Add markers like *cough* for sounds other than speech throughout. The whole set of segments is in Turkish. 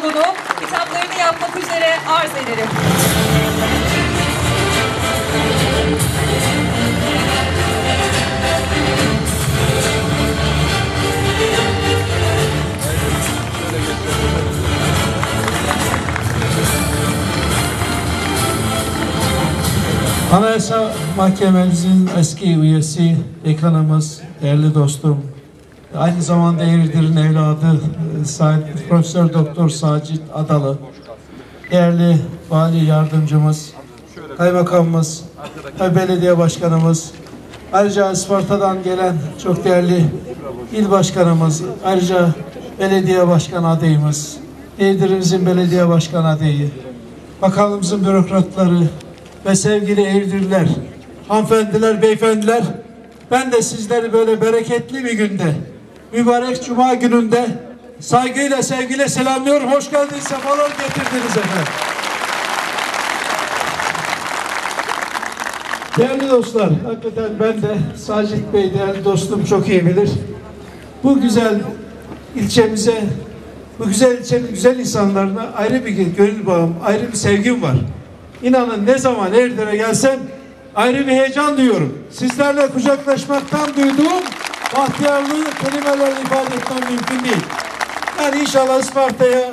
Eroğlu'nu kitaplarını yapmak üzere arz ederim. Anayasa Mahkememizin eski üyesi, dekanımız, değerli dostum, aynı zamanda Eğirdir'in evladı e, Sa- Profesör Doktor Sacit Adalı, değerli vali yardımcımız, kaymakamımız, belediye başkanımız, ayrıca Isparta'dan gelen çok değerli il başkanımız, ayrıca belediye başkan adayımız, Eğirdir'imizin belediye başkan adayı, bakanlığımızın bürokratları ve sevgili Eğirdirliler, hanımefendiler, beyefendiler, ben de sizleri böyle bereketli bir günde, mübarek cuma gününde saygıyla, sevgiyle selamlıyorum. Hoş geldiniz, sefalar getirdiniz efendim. Değerli dostlar, hakikaten ben de Sacit Bey değerli dostum çok iyi bilir. Bu güzel ilçemize, bu güzel ilçenin güzel insanlarına ayrı bir gönül bağım, ayrı bir sevgim var. İnanın ne zaman Eğirdir'e gelsem ayrı bir heyecan duyuyorum. Sizlerle kucaklaşmaktan duyduğum bahtiyarlığı kelimelerle ifade etmem mümkün değil. Yani inşallah Isparta'ya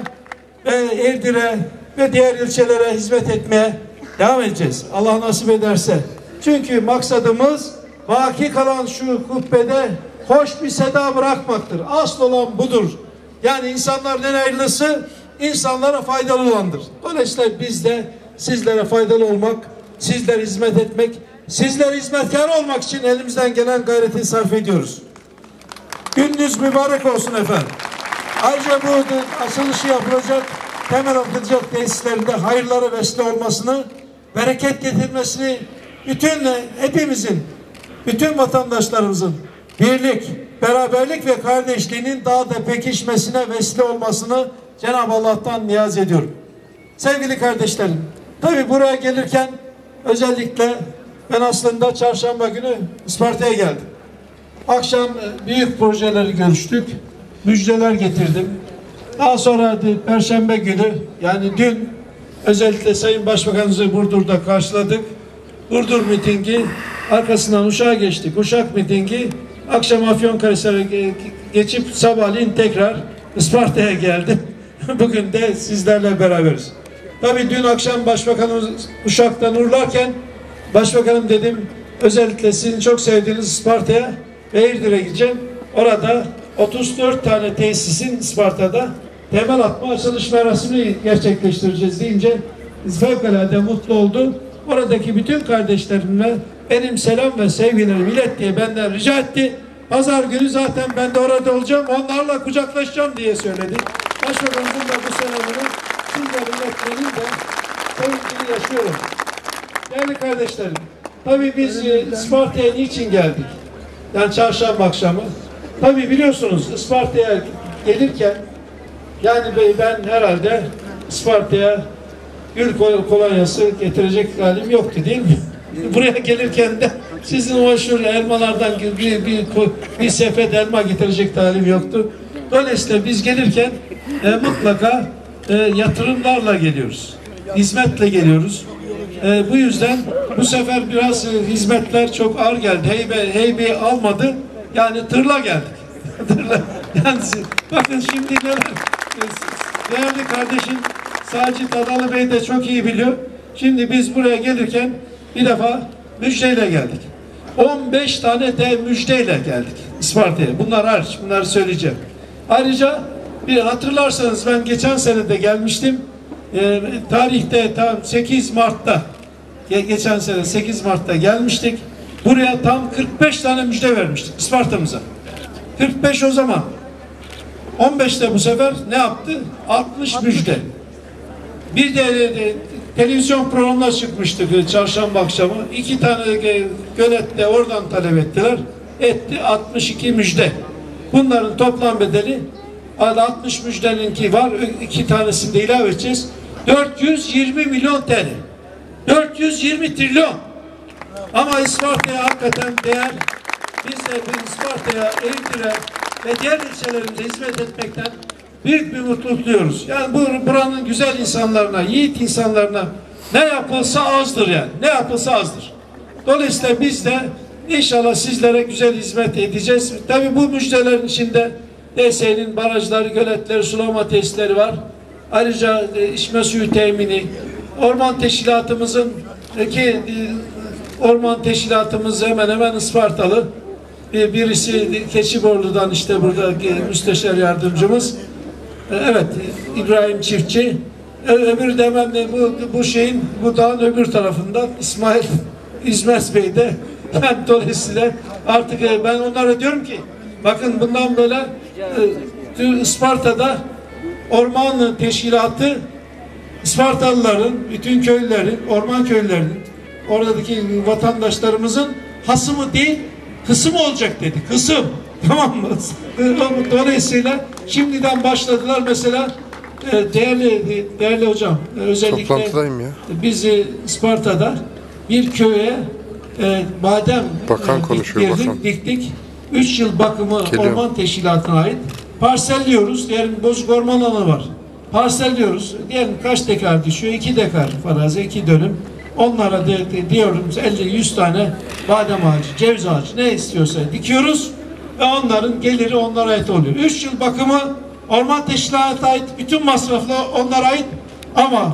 ve Eğirdir'e ve diğer ilçelere hizmet etmeye devam edeceğiz. Allah nasip ederse. Çünkü maksadımız baki kalan şu kubbede hoş bir seda bırakmaktır. Asıl olan budur. Yani insanların en hayırlısı insanlara faydalı olandır. Dolayısıyla biz de sizlere faydalı olmak, sizlere hizmet etmek, sizlere hizmetkar olmak için elimizden gelen gayreti sarf ediyoruz. Gününüz mübarek olsun efendim. Ayrıca bu açılışı yapılacak, temel atılacak tesislerinde hayırlara vesile olmasını, bereket getirmesini bütün hepimizin, bütün vatandaşlarımızın birlik, beraberlik ve kardeşliğinin daha da pekişmesine vesile olmasını Cenab-ı Allah'tan niyaz ediyorum. Sevgili kardeşlerim, tabi buraya gelirken özellikle ben aslında çarşamba günü Isparta'ya geldim. Akşam e, büyük projeleri görüştük. Müjdeler getirdim. Daha sonra Perşembe günü yani dün özellikle Sayın Başbakanımızı Burdur'da karşıladık. Burdur mitingi arkasından Uşak'a geçtik. Uşak mitingi akşam Afyonkarahisar'a ge- geçip sabahleyin tekrar Isparta'ya geldim. *laughs* Bugün de sizlerle beraberiz. Tabii dün akşam Başbakanımız Uşak'tan uğurlarken Başbakanım dedim özellikle sizin çok sevdiğiniz Isparta'ya Eğirdir'e gideceğim. Orada 34 tane tesisin Isparta'da temel atma açılış merasimi gerçekleştireceğiz deyince fevkalade mutlu oldu. Oradaki bütün kardeşlerime benim selam ve sevgilerimi ilet diye benden rica etti. Pazar günü zaten ben de orada olacağım. Onlarla kucaklaşacağım diye söyledi. Başbakanımızın da bu selamını sizlerin iletmenin de sevincini yaşıyorum. Değerli kardeşlerim, tabii biz e, Isparta'ya niçin geldik? Yani çarşamba akşamı. Tabii biliyorsunuz Isparta'ya gelirken yani be- ben herhalde Isparta'ya gül kol- kolonyası getirecek halim yoktu değil mi? Buraya gelirken de sizin o meşhur elmalardan bir, bir, bir, bir sepet elma getirecek halim yoktu. Dolayısıyla biz gelirken e, mutlaka e, yatırımlarla geliyoruz. Hizmetle geliyoruz. E, bu yüzden bu sefer biraz e, hizmetler çok ağır geldi. Heybe, heybeyi almadı. Yani tırla geldik. *laughs* tırla. Yani bakın şimdi neler. Değerli kardeşim Sacit Adalı Bey de çok iyi biliyor. Şimdi biz buraya gelirken bir defa müjdeyle geldik. 15 tane de müjdeyle geldik Isparta'ya. Bunlar hariç. Bunları söyleyeceğim. Ayrıca bir hatırlarsanız ben geçen sene de gelmiştim. Ee, tarihte tam 8 Mart'ta ge- geçen sene 8 Mart'ta gelmiştik. Buraya tam 45 tane müjde vermiştik Isparta'mıza. 45 o zaman. 15 de bu sefer ne yaptı? 60 müjde. Bir de, de- televizyon programına çıkmıştık e, çarşamba akşamı. İki tane e, gölette oradan talep ettiler. Etti 62 müjde. Bunların toplam bedeli 60 müjdeninki var. iki tanesini de ilave edeceğiz. 420 milyon TL. 420 trilyon. Ama Isparta'ya hakikaten değer. Biz de Isparta'ya, Eğitim'e ve diğer ilçelerimize hizmet etmekten büyük bir mutluluk duyuyoruz. Yani bu buranın güzel insanlarına, yiğit insanlarına ne yapılsa azdır yani. Ne yapılsa azdır. Dolayısıyla biz de inşallah sizlere güzel hizmet edeceğiz. Tabii bu müjdelerin içinde DSE'nin barajları, göletleri, sulama tesisleri var. Ayrıca e, içme suyu temini, orman teşkilatımızın e, ki e, orman teşkilatımız hemen hemen Ispartalı. Bir, birisi Keçiborlu'dan işte burada e, müsteşar yardımcımız. E, Evet, İbrahim Çiftçi. Ö- Öbürü de bu, bu şeyin, bu dağın öbür tarafından İsmail İzmez Bey de. *laughs* Yani dolayısıyla artık e, ben onlara diyorum ki, bakın bundan böyle e, Isparta'da orman teşkilatı Ispartalıların, bütün köylülerin, orman köylülerinin, oradaki vatandaşlarımızın hasımı değil, kısım olacak dedi. Kısım. Tamam mı? *laughs* Dolayısıyla şimdiden başladılar mesela e, değerli değerli hocam e, özellikle Toplantıdayım ya. biz e, Isparta'da bir köye e, badem Bakan e, konuşuyor, diktirdik, bakan. diktik. 3 yıl bakımı Geliyorum. orman teşkilatına ait. Parselliyoruz. Diyelim bozuk orman alanı var. Parselliyoruz. Diyelim kaç dekar düşüyor? 2 dekar farazi, 2 dönüm. Onlara de, de- diyorum 50-100 tane badem ağacı, ceviz ağacı ne istiyorsa dikiyoruz ve onların geliri onlara ait oluyor. 3 yıl bakımı orman teşkilatına ait bütün masraflar onlara ait ama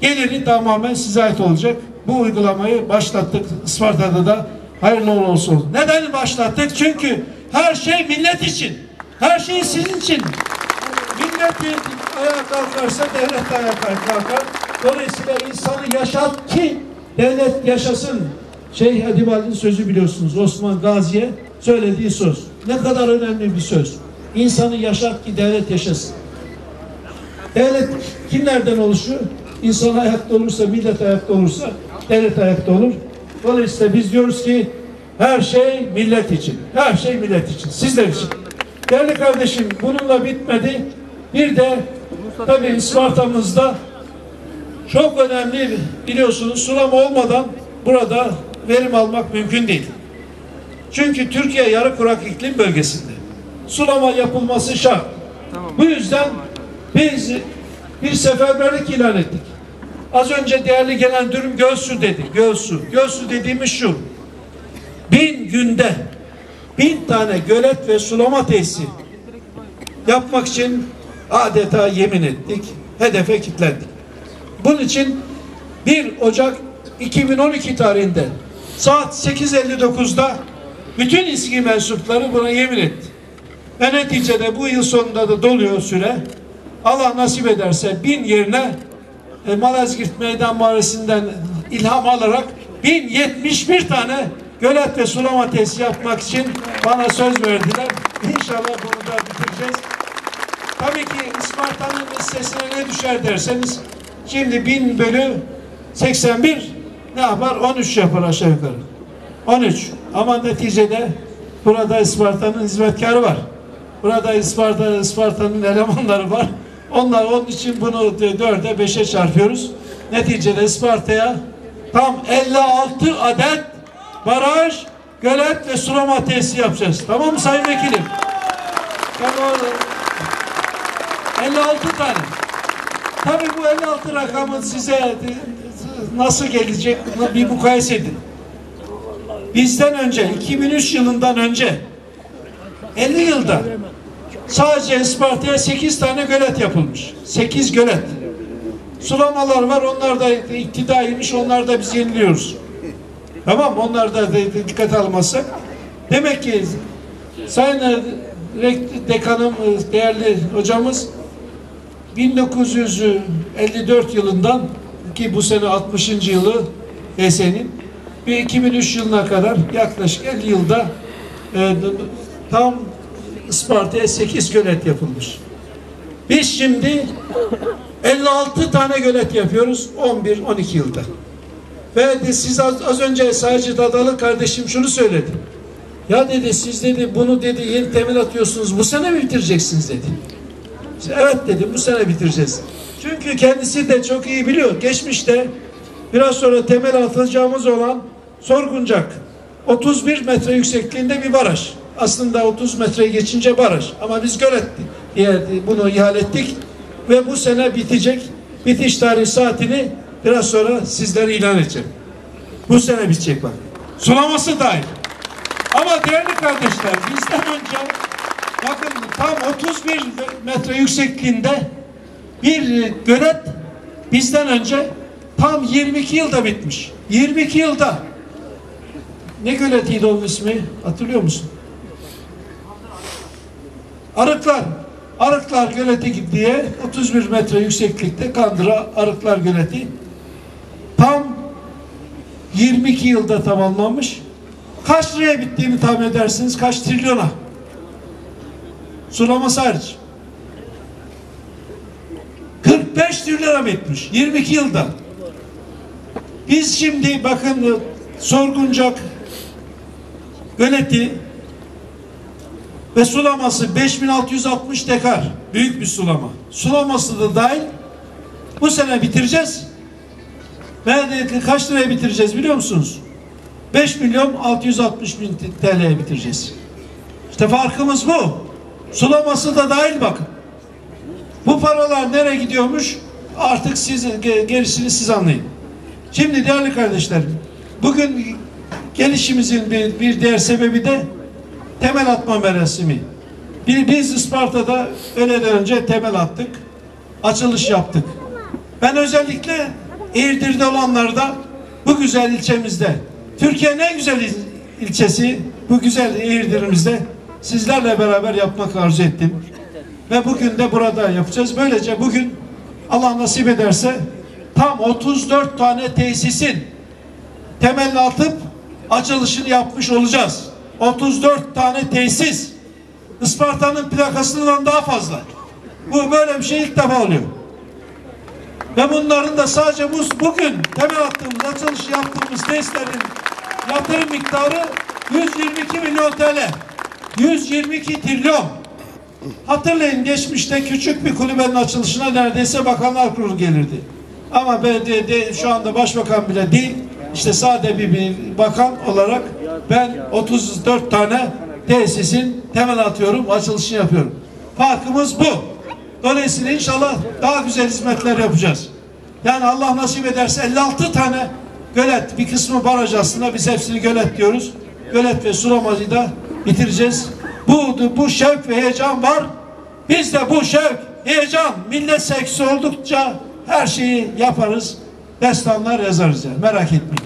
geliri tamamen size ait olacak. Bu uygulamayı başlattık Isparta'da da hayırlı olsun. Neden başlattık? Çünkü her şey millet için. Her şey sizin için. Millet ayağa kalkarsa devlet de ayağa kalkar. Dolayısıyla insanı yaşat ki devlet yaşasın. Şeyh Edip Ali'nin sözü biliyorsunuz Osman Gazi'ye söylediği söz. Ne kadar önemli bir söz. İnsanı yaşat ki devlet yaşasın. Devlet kimlerden oluşuyor? İnsan ayakta olursa, millet ayakta olursa devlet ayakta olur. Dolayısıyla biz diyoruz ki her şey millet için. Her şey millet için. Sizler için. Değerli kardeşim bununla bitmedi. Bir de tabii Isparta'mızda çok önemli biliyorsunuz sulama olmadan burada verim almak mümkün değil. Çünkü Türkiye yarı kurak iklim bölgesinde. Sulama yapılması şart. Bu yüzden biz bir seferberlik ilan ettik. Az önce değerli gelen dürüm göl su dedi. Göl su dediğimiz şu. Bin günde bin tane gölet ve sulama tesisi yapmak için adeta yemin ettik. Hedefe kilitlendik. Bunun için 1 Ocak 2012 tarihinde saat 8.59'da bütün İSKİ mensupları buna yemin etti. Ve neticede bu yıl sonunda da doluyor süre. Allah nasip ederse bin yerine e, Malazgirt Meydan Mahallesi'nden ilham alarak 1071 tane gölet ve sulama tesisi yapmak için bana söz verdiler. İnşallah bunu da bitireceğiz. Tabii ki Isparta'nın listesine ne düşer derseniz şimdi 1000 bölü 81 ne yapar? 13 yapar aşağı yukarı. 13. Ama neticede burada Isparta'nın hizmetkarı var. Burada Isparta, Isparta'nın elemanları var. Onlar onun için bunu 4'e 5'e çarpıyoruz. Neticede Isparta'ya tam 56 adet baraj, gölet ve sulama tesisi yapacağız. Tamam mı Sayın Vekilim? Tamam. 56 tane. Tabii bu 56 rakamın size nasıl gelecek bunu bir mukayese edin. Bizden önce 2003 yılından önce 50 yılda sadece Isparta'ya 8 tane gölet yapılmış. 8 gölet. Sulamalar var onlar da iktidaymış onlar da biz yeniliyoruz. Tamam onlar da dikkat almazsak. Demek ki Sayın Dekanım, e, değerli hocamız 1954 yılından ki bu sene 60. yılı DSE'nin ve 2003 yılına kadar yaklaşık 50 yılda e, tam Isparta'ya 8 gölet yapılmış. Biz şimdi 56 tane gölet yapıyoruz 11-12 yılda. Ve siz az, az önce sadece Dadalı kardeşim şunu söyledi. Ya dedi siz dedi bunu dedi yeni temel atıyorsunuz bu sene mi bitireceksiniz dedi. Evet dedim bu sene bitireceğiz. Çünkü kendisi de çok iyi biliyor. Geçmişte biraz sonra temel atılacağımız olan Sorguncak 31 metre yüksekliğinde bir baraj. Aslında 30 metreye geçince baraj. Ama biz gölet diye bunu ihale ettik ve bu sene bitecek. Bitiş tarihi saatini biraz sonra sizlere ilan edeceğim. Bu sene bitecek bak. Sulaması dahil. Ama değerli kardeşler bizden önce bakın tam 31 metre yüksekliğinde bir gölet bizden önce tam 22 yılda bitmiş. 22 yılda. Ne göletiydi onun ismi? Hatırlıyor musun? Arıklar. Arıklar Göleti diye 31 metre yükseklikte Kandıra Arıklar Göleti 22 yılda tamamlanmış. Kaç liraya bittiğini tahmin edersiniz? Kaç trilyona? Sulaması hariç. 45 trilyona bitmiş. 22 yılda. Biz şimdi bakın Sorguncak Göleti ve sulaması 5660 dekar. Büyük bir sulama. Sulaması da dahil bu sene bitireceğiz. De kaç liraya bitireceğiz biliyor musunuz? 5 milyon 660 bin TL'ye bitireceğiz. İşte farkımız bu. Sulaması da dahil bakın. Bu paralar nereye gidiyormuş? Artık siz ge- gerisini siz anlayın. Şimdi değerli kardeşlerim, bugün gelişimizin bir, bir diğer sebebi de temel atma merasimi. Bir, biz Isparta'da öğleden önce temel attık, açılış yaptık. Ben özellikle Eğirdir'de olanlarda bu güzel ilçemizde, Türkiye'nin en güzel il- ilçesi bu güzel Eğirdir'imizde sizlerle beraber yapmak arzu ettim. Ve bugün de burada yapacağız. Böylece bugün Allah nasip ederse tam 34 tane tesisin temelini atıp açılışını yapmış olacağız. 34 tane tesis. Isparta'nın plakasından daha fazla. Bu böyle bir şey ilk defa oluyor. Ve bunların da sadece bu, bugün temel attığımız, açılış yaptığımız testlerin yatırım miktarı 122 milyon TL. 122 trilyon. Hatırlayın geçmişte küçük bir kulübenin açılışına neredeyse bakanlar kurulu gelirdi. Ama BDD şu anda başbakan bile değil. İşte sade bir, bir bakan olarak ben 34 tane tesisin temel atıyorum, açılışını yapıyorum. Farkımız bu. Dolayısıyla inşallah daha güzel hizmetler yapacağız. Yani Allah nasip ederse 56 tane gölet, bir kısmı baraj aslında biz hepsini gölet diyoruz. Gölet ve sulamacı da bitireceğiz. Bu, bu şevk ve heyecan var. Biz de bu şevk, heyecan, millet sevgisi oldukça her şeyi yaparız. Destanlar yazarız yani. Merak etmeyin.